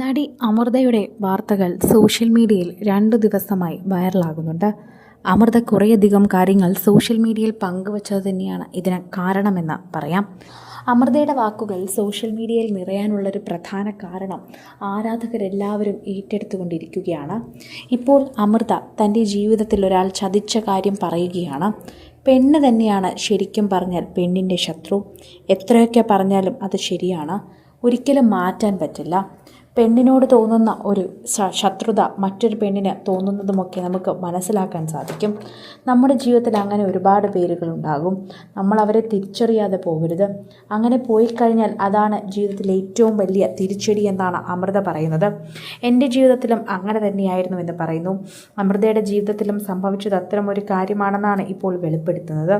നടി അമൃതയുടെ വാർത്തകൾ സോഷ്യൽ മീഡിയയിൽ രണ്ടു ദിവസമായി വൈറലാകുന്നുണ്ട്. അമൃത കുറേയധികം കാര്യങ്ങൾ സോഷ്യൽ മീഡിയയിൽ പങ്കുവച്ചത് തന്നെയാണ് ഇതിന് കാരണമെന്ന് പറയാം. അമൃതയുടെ വാക്കുകൾ സോഷ്യൽ മീഡിയയിൽ നിറയാനുള്ളൊരു പ്രധാന കാരണം ആരാധകരെല്ലാവരും ഏറ്റെടുത്തുകൊണ്ടിരിക്കുകയാണ്. ഇപ്പോൾ അമൃത തന്റെ ജീവിതത്തിൽ ഒരാൾ ചതിച്ച കാര്യം പറയുകയാണ്. പെണ്ണ് തന്നെയാണ് ശരിക്കും പറഞ്ഞാൽ പെണ്ണിന്റെ ശത്രു. എത്രയൊക്കെ പറഞ്ഞാലും അത് ശരിയാണ്. ഒരിക്കലും മാറ്റാൻ പറ്റില്ല. പെണ്ണിനോട് തോന്നുന്ന ഒരു ശത്രുത മറ്റൊരു പെണ്ണിന് തോന്നുന്നതുമൊക്കെ നമുക്ക് മനസ്സിലാക്കാൻ സാധിക്കും. നമ്മുടെ ജീവിതത്തിൽ അങ്ങനെ ഒരുപാട് പേരുകളുണ്ടാകും. നമ്മൾ അവരെ തിരിച്ചറിയാതെ പോകരുത്. അങ്ങനെ പോയി കഴിഞ്ഞാൽ അതാണ് ജീവിതത്തിലെ ഏറ്റവും വലിയ തിരിച്ചടി എന്നാണ് അമൃത പറയുന്നത്. എന്റെ ജീവിതത്തിലും അങ്ങനെ തന്നെയായിരുന്നു എന്ന് പറയുന്നു. അമൃതയുടെ ജീവിതത്തിലും സംഭവിച്ചത് ഒരു കാര്യമാണെന്നാണ് ഇപ്പോൾ വെളിപ്പെടുത്തുന്നത്.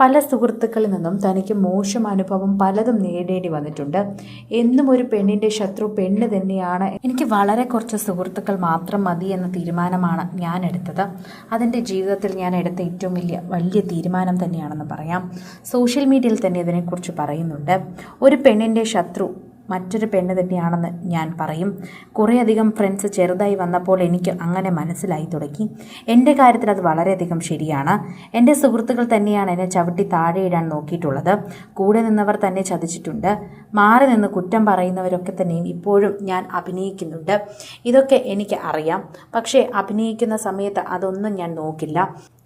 പല സുഹൃത്തുക്കളിൽ നിന്നും തനിക്ക് മോശം അനുഭവം പലതും നേടേണ്ടി വന്നിട്ടുണ്ട്. എന്നും ഒരു പെണ്ണിന്റെ ശത്രു പെണ്ണ് തന്നെയാണ് എനിക്ക് വളരെ കുറച്ച് സുഹൃത്തുക്കൾ മാത്രം മതി എന്ന തീരുമാനമാണ് ഞാൻ എടുത്തത്. അതെന്റെ ജീവിതത്തിൽ ഞാൻ എടുത്ത ഏറ്റവും വലിയ വലിയ തീരുമാനം തന്നെയാണെന്ന് പറയാം. സോഷ്യൽ മീഡിയയിൽ തന്നെ ഇതിനെക്കുറിച്ച് പറയുന്നുണ്ട്. ഒരു പെണ്ണിന്റെ ശത്രു മറ്റൊരു പെണ്ണ് തന്നെയാണെന്ന് ഞാൻ പറയും. കുറേയധികം ഫ്രണ്ട്സ് ചെറുതായി വന്നപ്പോൾ എനിക്ക് അങ്ങനെ മനസ്സിലായി തുടങ്ങി. എന്റെ കാര്യത്തിൽ അത് വളരെയധികം ശരിയാണ്. എന്റെ സുഹൃത്തുക്കൾ തന്നെയാണ് എന്നെ ചവിട്ടി താഴെയിടാൻ നോക്കിയിട്ടുള്ളത്. കൂടെ നിന്നവർ തന്നെ ചതിച്ചിട്ടുണ്ട്. മാറി നിന്ന് കുറ്റം പറയുന്നവരൊക്കെ തന്നെയും ഇപ്പോഴും ഞാൻ അഭിനയിക്കുന്നുണ്ട്. ഇതൊക്കെ എനിക്ക് അറിയാം. പക്ഷേ അഭിനയിക്കുന്ന സമയത്ത് അതൊന്നും ഞാൻ നോക്കില്ല.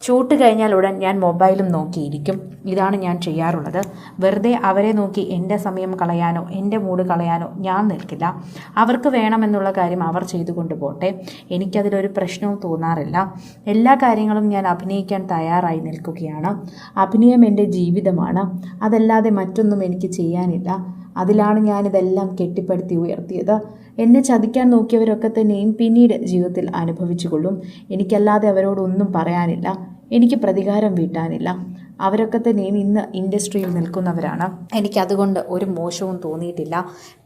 ഷൂട്ട് കഴിഞ്ഞാൽ ഉടൻ ഞാൻ മൊബൈലും നോക്കിയിരിക്കും. ഇതാണ് ഞാൻ ചെയ്യാറുള്ളത്. വെറുതെ അവരെ നോക്കി എന്റെ സമയം കളയാനോ എന്റെ മൂഡ് കളയാനോ ഞാൻ നിൽക്കില്ല. അവർക്ക് വേണമെന്നുള്ള കാര്യം അവർ ചെയ്തുകൊണ്ട് പോട്ടെ. എനിക്കതിലൊരു പ്രശ്നവും തോന്നാറില്ല. എല്ലാ കാര്യങ്ങളും ഞാൻ അഭിനയിക്കാൻ തയ്യാറായി നിൽക്കുകയാണ്. അഭിനയം എന്റെ ജീവിതമാണ്. അതല്ലാതെ മറ്റൊന്നും എനിക്ക് ചെയ്യാനില്ല. അതിലാണ് ഞാനിതെല്ലാം കെട്ടിപ്പടുത്തി ഉയർത്തിയത്. എന്നെ ചതിക്കാൻ നോക്കിയവരൊക്കെ തന്നെയും പിന്നീട് ജീവിതത്തിൽ അനുഭവിച്ചുകൊള്ളും. എനിക്കല്ലാതെ അവരോടൊന്നും പറയാനില്ല. എനിക്ക് പ്രതികാരം വീട്ടാനില്ല. അവരൊക്കെ തന്നെയും ഇന്ന് ഇൻഡസ്ട്രിയിൽ നിൽക്കുന്നവരാണ്. എനിക്കതുകൊണ്ട് ഒരു മോശവും തോന്നിയിട്ടില്ല.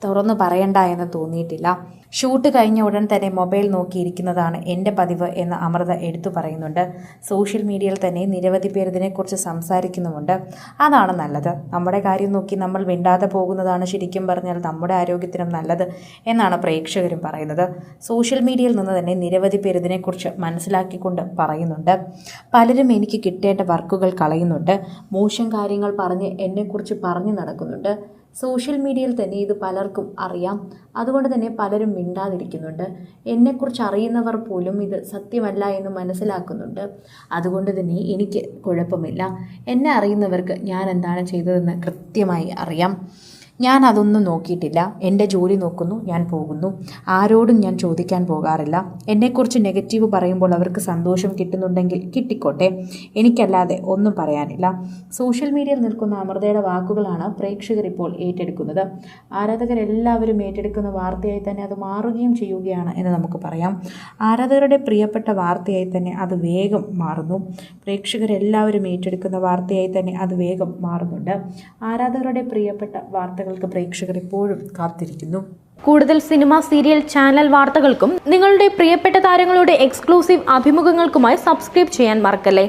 തുറന്നു പറയണ്ട എന്ന് തോന്നിയിട്ടില്ല. ഷൂട്ട് കഴിഞ്ഞ ഉടൻ തന്നെ മൊബൈൽ നോക്കിയിരിക്കുന്നതാണ് എന്റെ പതിവ് എന്ന് അമൃത എടുത്തു പറയുന്നുണ്ട്. സോഷ്യൽ മീഡിയയിൽ തന്നെ നിരവധി പേർ ഇതിനെക്കുറിച്ച് സംസാരിക്കുന്നുമുണ്ട്. അതാണ് നല്ലത്. നമ്മുടെ കാര്യം നോക്കി നമ്മൾ മിണ്ടാതെ പോകുന്നതാണ് ശരിക്കും പറഞ്ഞാൽ നമ്മുടെ ആരോഗ്യത്തിനും നല്ലത് എന്നാണ് പ്രേക്ഷകരും പറയുന്നത്. സോഷ്യൽ മീഡിയയിൽ നിന്ന് തന്നെ നിരവധി പേർ ഇതിനെക്കുറിച്ച് മനസ്സിലാക്കിക്കൊണ്ട് പറയുന്നുണ്ട്. പലരും എനിക്ക് കിട്ടേണ്ട വർക്കുകൾ കളയുന്നുണ്ട്. മോശം കാര്യങ്ങൾ പറഞ്ഞ് എന്നെക്കുറിച്ച് പറഞ്ഞു നടക്കുന്നുണ്ട്. സോഷ്യൽ മീഡിയയിൽ തന്നെ ഇത് പലർക്കും അറിയാം. അതുകൊണ്ട് തന്നെ പലരും മിണ്ടാതിരിക്കുന്നുണ്ട്. എന്നെക്കുറിച്ച് അറിയുന്നവർ പോലും ഇത് സത്യമല്ല എന്ന് മനസ്സിലാക്കുന്നുണ്ട്. അതുകൊണ്ട് തന്നെ എനിക്ക് കുഴപ്പമില്ല. എന്നെ അറിയുന്നവർക്ക് ഞാൻ എന്താണ് ചെയ്തതെന്ന് കൃത്യമായി അറിയാം. ഞാൻ അതൊന്നും നോക്കിയിട്ടില്ല. എന്റെ ജോലി നോക്കുന്നു ഞാൻ പോകുന്നു. ആരോടും ഞാൻ ചോദിക്കാൻ പോകാറില്ല. എന്നെക്കുറിച്ച് നെഗറ്റീവ് പറയുമ്പോൾ അവർക്ക് സന്തോഷം കിട്ടുന്നുണ്ടെങ്കിൽ കിട്ടിക്കോട്ടെ. എനിക്കല്ലാതെ ഒന്നും പറയാനില്ല. സോഷ്യൽ മീഡിയയിൽ നിൽക്കുന്ന അമൃതയുടെ വാക്കുകളാണ് പ്രേക്ഷകർ ഇപ്പോൾ ഏറ്റെടുക്കുന്നത്. ആരാധകരെല്ലാവരും ഏറ്റെടുക്കുന്ന വാർത്തയായി തന്നെ അത് മാറുകയും ചെയ്യുകയാണ് എന്ന് നമുക്ക് പറയാം. ആരാധകരുടെ പ്രിയപ്പെട്ട വാർത്തയായി തന്നെ അത് വേഗം മാറുന്നു. പ്രേക്ഷകരെല്ലാവരും ഏറ്റെടുക്കുന്ന വാർത്തയായി തന്നെ അത് വേഗം മാറുന്നുണ്ട്. ആരാധകരുടെ പ്രിയപ്പെട്ട വാർത്തകൾക്ക് പ്രേക്ഷകർ ഇപ്പോഴും കാത്തിരിക്കുന്നു. കൂടുതൽ സിനിമ സീരിയൽ ചാനൽ വാർത്തകൾക്കും നിങ്ങളുടെ പ്രിയപ്പെട്ട താരങ്ങളുടെ എക്സ്ക്ലൂസീവ് അഭിമുഖങ്ങൾക്കുമായി സബ്സ്ക്രൈബ് ചെയ്യാൻ മറക്കല്ലേ?